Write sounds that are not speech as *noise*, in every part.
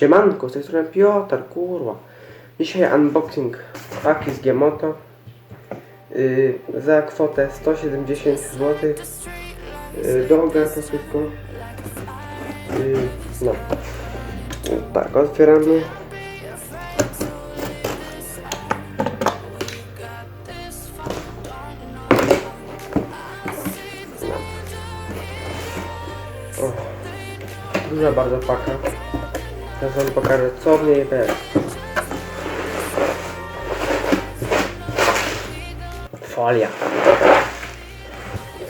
Siemanko, z tej strony Piotr, kurwa. Dzisiaj unboxing paki z Giemoto yy, za kwotę 170 zł. Yy, do wszystko. Yy, no. Tak, otwieramy. No. Duża bardzo paka. Teraz wam pokażę co w niej jest. Folia.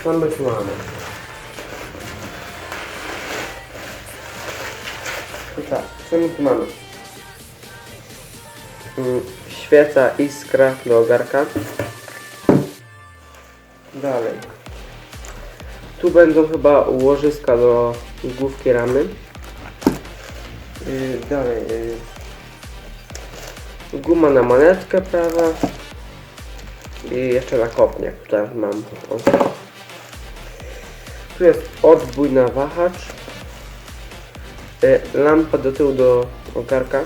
Co my tu mamy? No tak, co my tu mamy? Mm, Świeca iskra do ogarka. Dalej. Tu będą chyba łożyska do główki ramy. Yy, dalej. Yy, guma na manetkę prawa. I jeszcze kopnie, tutaj mam. Tu jest odbój na wahacz. Yy, lampa do tyłu do ogarka.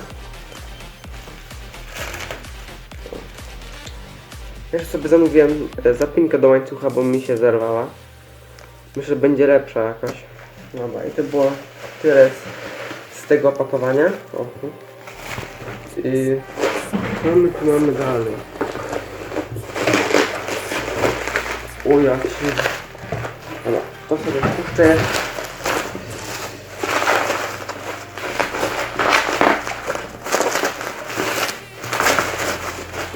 Jeszcze sobie zamówiłem zapinkę do łańcucha, bo mi się zerwała. Myślę, że będzie lepsza jakaś. Dobra, i to było tyle z, tego opakowania. O. I co my tu mamy dalej? O jak się... Dobra, to sobie puszczę.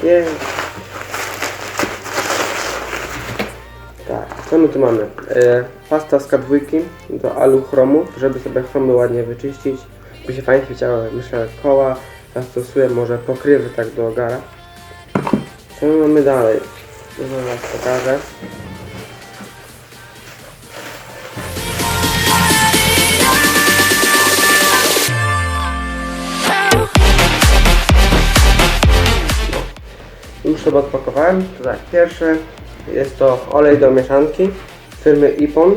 Nie. Tak, co my tu mamy? E, pasta z kadwójki do aluchromu, żeby sobie chromy ładnie wyczyścić, by się fajnie świeciały myślę koła. Ja stosuję może pokrywy tak do ogara. Co my mamy dalej? Zaraz pokażę. Już sobie odpakowałem. To tak, pierwsze jest to olej do mieszanki firmy Ipon.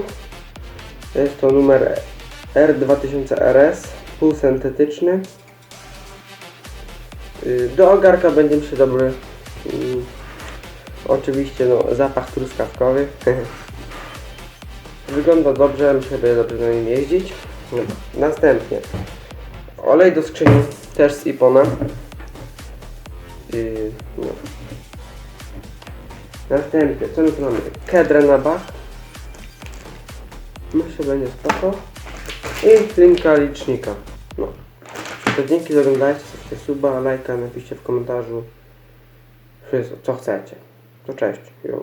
Jest to numer R2000RS, półsyntetyczny. Yy, Do ogarka będzie mi się dobry, yy, oczywiście no, zapach truskawkowy. *laughs* Wygląda dobrze, myślę, że dobrze na nim jeździć. Następnie olej do skrzyni też z Ipona. Yy, no. Następnie, co my tu mamy? Kedrę na bach. Myślę, będzie spoko. I linka licznika. No. To dzięki za oglądajcie, zostawcie suba, lajka, napiszcie w komentarzu wszystko, co chcecie. To cześć. Jo.